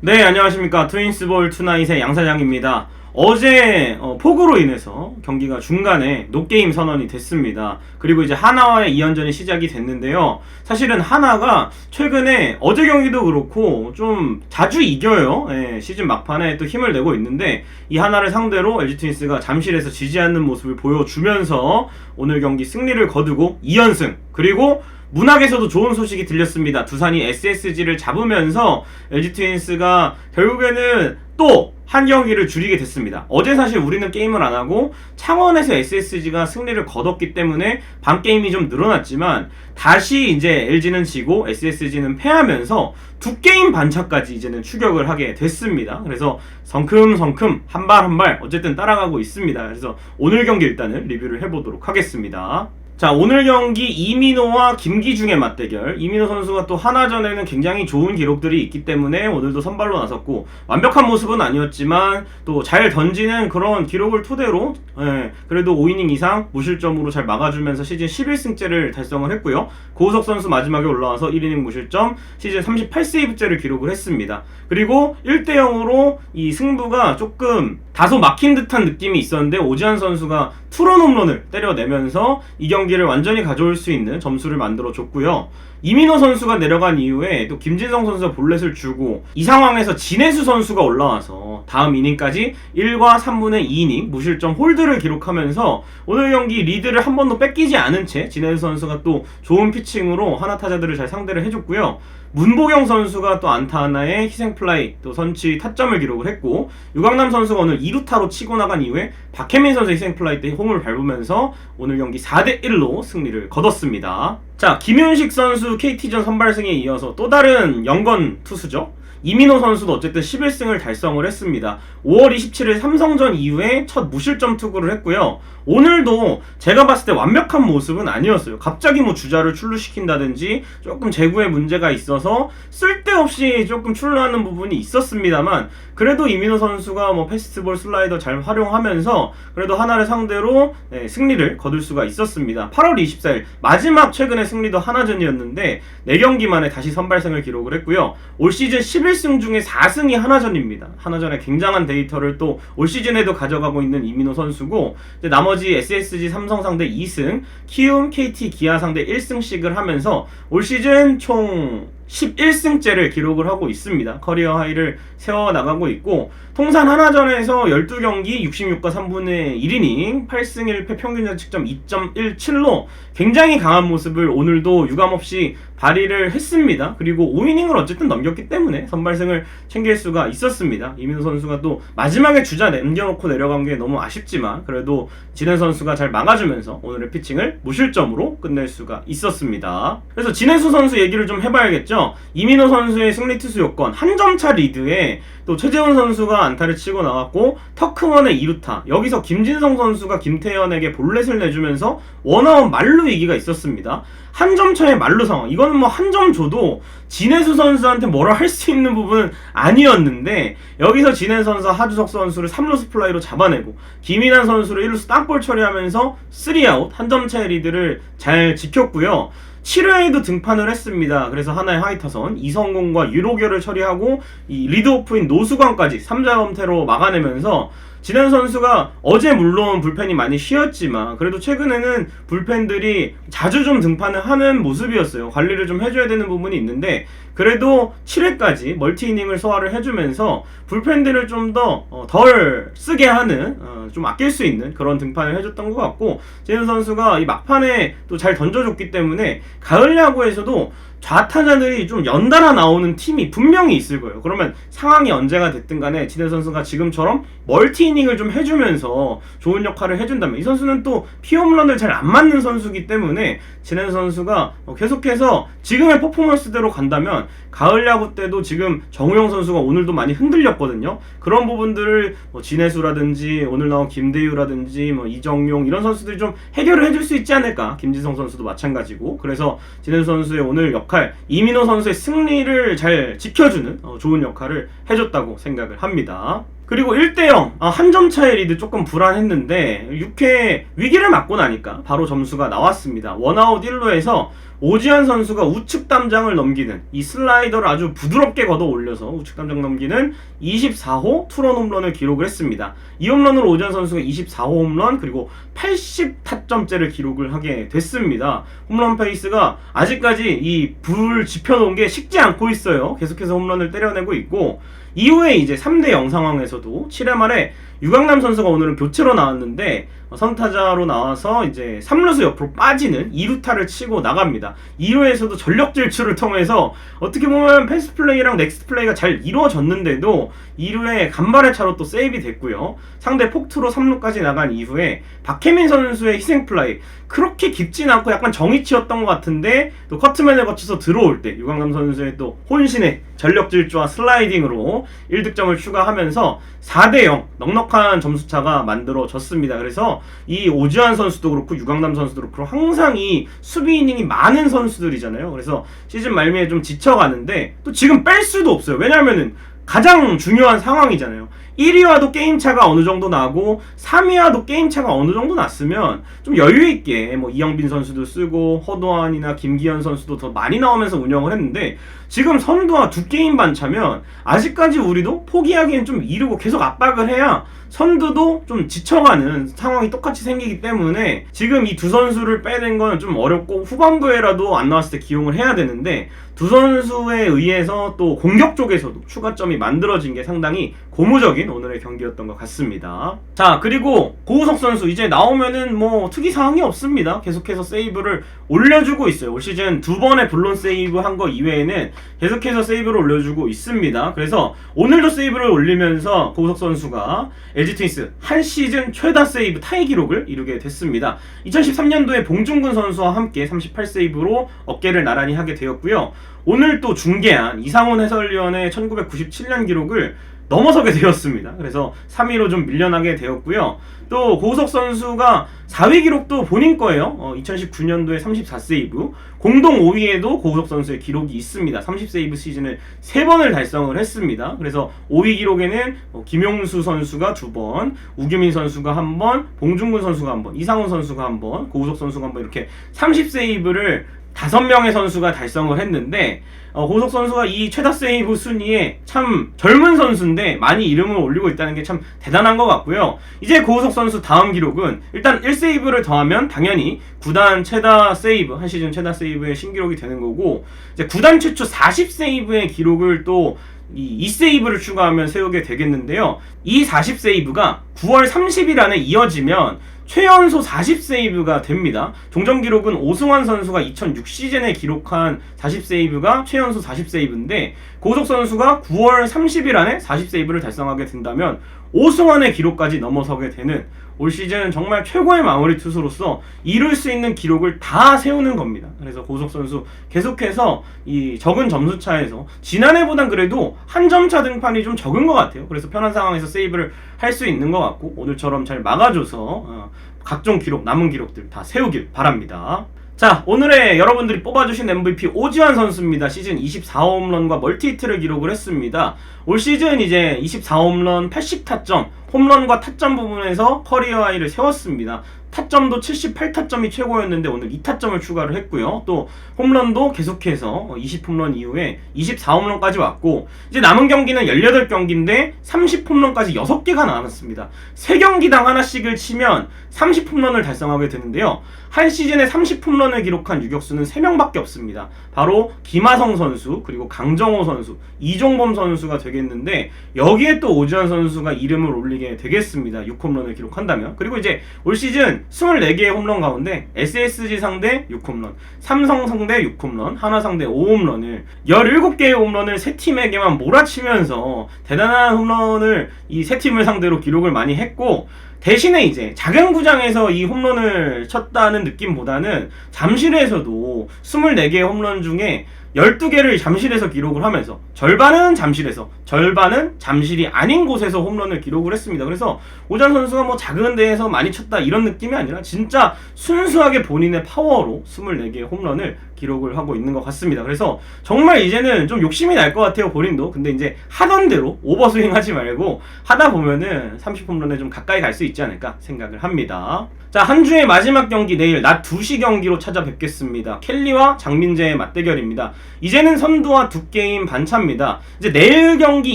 네, 안녕하십니까. 트윈스볼 투나잇의 양사장입니다. 어제 어, 폭우로 인해서 경기가 중간에 노게임 선언이 됐습니다. 그리고 이제 하나와의 2연전이 시작이 됐는데요. 사실은 하나가 최근에 어제 경기도 그렇고 좀 자주 이겨요. 예, 시즌 막판에 또 힘을 내고 있는데 이 하나를 상대로 LG 트윈스가 잠실에서 지지 않는 모습을 보여주면서 오늘 경기 승리를 거두고 2연승 그리고 문학에서도 좋은 소식이 들렸습니다. 두산이 SSG를 잡으면서 LG 트윈스가 결국에는 또 한 경기를 줄이게 됐습니다. 어제 사실 우리는 게임을 안 하고 창원에서 SSG가 승리를 거뒀기 때문에 반 게임이 좀 늘어났지만 다시 이제 LG는 지고 SSG는 패하면서 두 게임 반차까지 이제는 추격을 하게 됐습니다. 그래서 성큼성큼 한 발 한 발 어쨌든 따라가고 있습니다. 그래서 오늘 경기 일단은 리뷰를 해보도록 하겠습니다. 자 오늘 경기 이민호와 김기중의 맞대결. 이민호 선수가 또 하나전에는 굉장히 좋은 기록들이 있기 때문에 오늘도 선발로 나섰고 완벽한 모습은 아니었지만 또 잘 던지는 그런 기록을 토대로 예, 그래도 5이닝 이상 무실점으로 잘 막아주면서 시즌 11승째를 달성을 했고요. 고우석 선수 마지막에 올라와서 1이닝 무실점 시즌 38세이브째를 기록을 했습니다. 그리고 1대0으로 이 승부가 조금 다소 막힌 듯한 느낌이 있었는데 오지환 선수가 투런 홈런을 때려내면서 이경 기를 완전히 가져올 수 있는 점수를 만들어 줬고요. 이민호 선수가 내려간 이후에 또 김진성 선수가 볼넷을 주고 이 상황에서 진해수 선수가 올라와서 다음 이닝까지 1과 3분의 2이닝 무실점 홀드를 기록하면서 오늘 경기 리드를 한 번도 뺏기지 않은 채 진해수 선수가 또 좋은 피칭으로 하나 타자들을 잘 상대를 해줬고요. 문보경 선수가 또 안타 하나에 희생 플라이 또 선취 타점을 기록을 했고 유강남 선수가 오늘 2루타로 치고 나간 이후에 박혜민 선수 희생 플라이 때 홈을 밟으면서 오늘 경기 4대 1로 승리를 거뒀습니다. 자 김윤식 선수 KT전 선발승에 이어서 또 다른 영건 투수죠. 이민호 선수도 어쨌든 11승을 달성을 했습니다. 5월 27일 삼성전 이후에 첫 무실점 투구를 했고요. 오늘도 제가 봤을 때 완벽한 모습은 아니었어요. 갑자기 뭐 주자를 출루시킨다든지 조금 제구에 문제가 있어서 쓸데없이 조금 출루하는 부분이 있었습니다만 그래도 이민호 선수가 뭐 패스트볼 슬라이더 잘 활용하면서 그래도 하나를 상대로 네, 승리를 거둘 수가 있었습니다. 8월 24일 마지막 최근의 승리도 하나전이었는데 4경기 만에 다시 선발승을 기록을 했고요. 올 시즌 11승 중에 4승이 하나전입니다. 하나전에 굉장한 데이터를 또 올 시즌에도 가져가고 있는 이민호 선수고 나머지 SSG 삼성 상대 2승, 키움, KT, 기아 상대 1승씩을 하면서 올 시즌 총 11승째를 기록을 하고 있습니다. 커리어 하이를 세워 나가고 있고 통산 하나전에서 12경기 66과 3분의 1이닝 8승 1패 평균 자책점 2.17로 굉장히 강한 모습을 오늘도 유감없이 발휘를 했습니다. 그리고 5이닝을 어쨌든 넘겼기 때문에 선발승을 챙길 수가 있었습니다. 이민호 선수가 또 마지막에 주자 남겨놓고 내려간 게 너무 아쉽지만 그래도 진해 선수가 잘 막아주면서 오늘의 피칭을 무실점으로 끝낼 수가 있었습니다. 그래서 진해수 선수 얘기를 좀 해봐야겠죠. 이민호 선수의 승리 투수 요건 한 점 차 리드에 또 최재훈 선수가 안타를 치고 나왔고 터크먼의 2루타 여기서 김진성 선수가 김태현에게 볼넷을 내주면서 원아웃 말루 위기가 있었습니다. 한 점 차의 말루 상황 이거는 뭐 한 점 줘도 진해수 선수한테 뭐라 할 수 있는 부분은 아니었는데 여기서 진해 선수 하주석 선수를 3루스 플라이로 잡아내고 김인환 선수를 1루스 땅볼 처리하면서 3아웃 한 점 차의 리드를 잘 지켰고요. 7회에도 등판을 했습니다. 그래서 하나의 하이타선 이성공과 유로결을 처리하고 이 리드오프인 노수광까지 3자 범퇴로 막아내면서 진현 선수가 어제 물론 불펜이 많이 쉬었지만 그래도 최근에는 불펜들이 자주 좀 등판을 하는 모습이었어요. 관리를 좀 해줘야 되는 부분이 있는데 그래도 7회까지 멀티 이닝을 소화를 해주면서 불펜들을 좀 더 덜 쓰게 하는 어, 좀 아낄 수 있는 그런 등판을 해줬던 것 같고 진현 선수가 이 막판에 또 잘 던져줬기 때문에 가을 야구에서도 좌타자들이 좀 연달아 나오는 팀이 분명히 있을 거예요. 그러면 상황이 언제가 됐든 간에 진해 선수가 지금처럼 멀티 이닝을 좀 해주면서 좋은 역할을 해준다면 이 선수는 또 피홈런을 잘 안 맞는 선수기 때문에 진해 선수가 계속해서 지금의 퍼포먼스대로 간다면 가을 야구 때도 지금 정우영 선수가 오늘도 많이 흔들렸거든요. 그런 부분들을 뭐 진해수라든지 오늘 나온 김대유라든지 뭐 이정용 이런 선수들이 좀 해결을 해줄 수 있지 않을까. 김지성 선수도 마찬가지고. 그래서 진해수 선수의 오늘 역 할, 이민호 선수의 승리를 잘 지켜주는 어, 좋은 역할을 해줬다고 생각을 합니다. 그리고 1대0 아, 한점 차의 리드 조금 불안했는데 6회 위기를 맞고 나니까 바로 점수가 나왔습니다. 원아웃 1루에서 오지환 선수가 우측 담장을 넘기는 이 슬라이더를 아주 부드럽게 걷어 올려서 우측 담장 넘기는 24호 투런 홈런을 기록을 했습니다. 이 홈런으로 오지환 선수가 24호 홈런 그리고 80타점째를 기록을 하게 됐습니다. 홈런 페이스가 아직까지 이 불을 지펴놓은 게 식지 않고 있어요. 계속해서 홈런을 때려내고 있고 이후에 이제 3대 0 상황에서 도 7회 말에 유강남 선수가 오늘은 교체로 나왔는데 어, 선타자로 나와서 이제 3루수 옆으로 빠지는 2루타를 치고 나갑니다. 2루에서도 전력 질주를 통해서 어떻게 보면 패스 플레이랑 넥스트 플레이가 잘 이루어졌는데도 2루에 간발의 차로 또 세이브 됐고요. 상대 폭투로 3루까지 나간 이후에 박혜민 선수의 희생 플라이 그렇게 깊진 않고 약간 정위치였던 것 같은데 또 커트맨을 거쳐서 들어올 때 유강남 선수의 또 혼신의 전력 질주와 슬라이딩으로 1득점을 추가하면서 4대 0 넉넉한 점수차가 만들어졌습니다. 그래서 이 오지환 선수도 그렇고 유강남 선수도 그렇고 항상 이 수비 이닝이 많은 선수들이잖아요. 그래서 시즌 말미에 좀 지쳐가는데 또 지금 뺄 수도 없어요. 왜냐하면은 가장 중요한 상황이잖아요. 1위와도 게임 차가 어느 정도 나고 3위와도 게임 차가 어느 정도 났으면 좀 여유 있게 뭐 이영빈 선수도 쓰고 허도환이나 김기현 선수도 더 많이 나오면서 운영을 했는데 지금 선두와 두 게임 반 차면 아직까지 우리도 포기하기엔 좀 이르고 계속 압박을 해야 선두도 좀 지쳐가는 상황이 똑같이 생기기 때문에 지금 이 두 선수를 빼낸 건 좀 어렵고 후반부에라도 안 나왔을 때 기용을 해야 되는데 두 선수에 의해서 또 공격 쪽에서도 추가점이 만들어진 게 상당히 고무적인 오늘의 경기였던 것 같습니다. 자 그리고 고우석 선수 이제 나오면은 뭐 특이 사항이 없습니다. 계속해서 세이브를 올려주고 있어요. 올 시즌 두 번의 블론 세이브 한 거 이외에는 계속해서 세이브를 올려주고 있습니다. 그래서 오늘도 세이브를 올리면서 고우석 선수가 LG 트윈스 한 시즌 최다 세이브 타이 기록을 이루게 됐습니다. 2013년도에 봉중근 선수와 함께 38세이브로 어깨를 나란히 하게 되었고요. 오늘 또 중계한 이상훈 해설위원의 1997년 기록을 넘어서게 되었습니다. 그래서 3위로 좀 밀려나게 되었고요. 또 고우석 선수가 4위 기록도 본인 거예요. 어, 2019년도에 34세이브. 공동 5위에도 고우석 선수의 기록이 있습니다. 30세이브 시즌을 3번을 달성을 했습니다. 그래서 5위 기록에는 어, 김용수 선수가 2번, 우규민 선수가 1번, 봉중근 선수가 1번, 이상훈 선수가 1번, 고우석 선수가 1번 이렇게 30세이브를 다섯 명의 선수가 달성을 했는데 어, 고석 선수가 이 최다 세이브 순위에 참 젊은 선수인데 많이 이름을 올리고 있다는 게 참 대단한 것 같고요. 이제 고우석 선수 다음 기록은 일단 1세이브를 더하면 당연히 구단 최다 세이브 한 시즌 최다 세이브의 신기록이 되는 거고 이제 구단 최초 40세이브의 기록을 또이 2세이브를 추가하면 세우게 되겠는데요. 이 40세이브가 9월 30일 안에 이어지면 최연소 40세이브가 됩니다. 종전 기록은 오승환 선수가 2006 시즌에 기록한 40세이브가 최연소 40세이브인데 고속 선수가 9월 30일 안에 40세이브를 달성하게 된다면 오승환의 기록까지 넘어서게 되는 올 시즌 정말 최고의 마무리 투수로서 이룰 수 있는 기록을 다 세우는 겁니다. 그래서 고속 선수 계속해서 이 적은 점수 차에서 지난해보단 그래도 한 점 차 등판이 좀 적은 것 같아요. 그래서 편한 상황에서 세이브를 할 수 있는 것 같고 오늘처럼 잘 막아줘서 어, 각종 기록 남은 기록들 다 세우길 바랍니다. 자, 오늘의 여러분들이 뽑아주신 MVP 오지환 선수입니다. 시즌 24홈런과 멀티히트를 기록을 했습니다. 올 시즌 이제 24홈런, 80타점, 홈런과 타점 부분에서 커리어 하이를 세웠습니다. 타점도 78타점이 최고였는데 오늘 2타점을 추가를 했고요. 또 홈런도 계속해서 20홈런 이후에 24홈런까지 왔고 이제 남은 경기는 18경기인데 30홈런까지 6개가 남았습니다. 3경기당 하나씩을 치면 30홈런을 달성하게 되는데요. 한 시즌에 30홈런을 기록한 유격수는 3명밖에 없습니다. 바로 김하성 선수, 그리고 강정호 선수, 이종범 선수가 되겠는데 여기에 또 오지환 선수가 이름을 올리게 되겠습니다. 6홈런을 기록한다면. 그리고 이제 올 시즌 24개의 홈런 가운데 SSG 상대 6홈런, 삼성 상대 6홈런, 하나 상대 5홈런을 17개의 홈런을 세 팀에게만 몰아치면서 대단한 홈런을 이 세 팀을 상대로 기록을 많이 했고 대신에 이제 작은 구장에서 이 홈런을 쳤다는 느낌보다는 잠실에서도 24개의 홈런 중에 12개를 잠실에서 기록을 하면서 절반은 잠실에서 절반은 잠실이 아닌 곳에서 홈런을 기록을 했습니다. 그래서 오전 선수가 뭐 작은 데에서 많이 쳤다 이런 느낌이 아니라 진짜 순수하게 본인의 파워로 24개의 홈런을 기록을 하고 있는 것 같습니다. 그래서 정말 이제는 좀 욕심이 날 것 같아요, 본인도. 근데 이제 하던 대로 오버스윙 하지 말고 하다 보면은 30홈런에 좀 가까이 갈 수 있지 않을까 생각을 합니다. 자, 한 주의 마지막 경기 내일 낮 2시 경기로 찾아뵙겠습니다. 켈리와 장민재의 맞대결입니다. 이제는 선두와 두 게임 반차입니다. 이제 내일 경기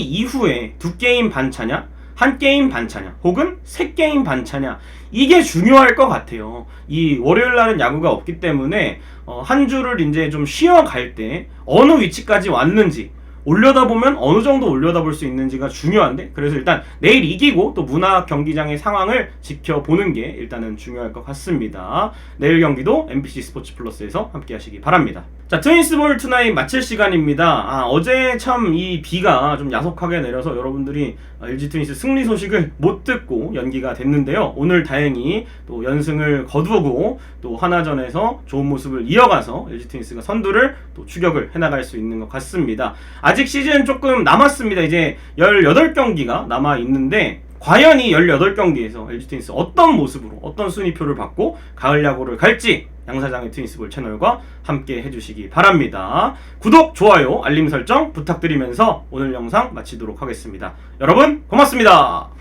이후에 두 게임 반차냐? 한 게임 반차냐? 혹은 세 게임 반차냐? 이게 중요할 것 같아요. 이 월요일 날은 야구가 없기 때문에 어, 한 주를 이제 좀 쉬어갈 때 어느 위치까지 왔는지 올려다 보면 어느 정도 올려다 볼 수 있는지가 중요한데 그래서 일단 내일 이기고 또 문학 경기장의 상황을 지켜보는 게 일단은 중요할 것 같습니다. 내일 경기도 MBC 스포츠 플러스에서 함께 하시기 바랍니다. 자, 트윈스볼 투나잇 마칠 시간입니다. 아, 어제 참 이 비가 좀 야속하게 내려서 여러분들이 LG 트윈스 승리 소식을 못 듣고 연기가 됐는데요. 오늘 다행히 또 연승을 거두고 또 하나전에서 좋은 모습을 이어가서 LG 트윈스가 선두를 또 추격을 해나갈 수 있는 것 같습니다. 아직 시즌 조금 남았습니다. 이제 18경기가 남아 있는데 과연 이 18경기에서 LG 트윈스 어떤 모습으로 어떤 순위표를 받고 가을 야구를 갈지 양사장의 트윈스볼 채널과 함께 해주시기 바랍니다. 구독, 좋아요, 알림 설정 부탁드리면서 오늘 영상 마치도록 하겠습니다. 여러분 고맙습니다.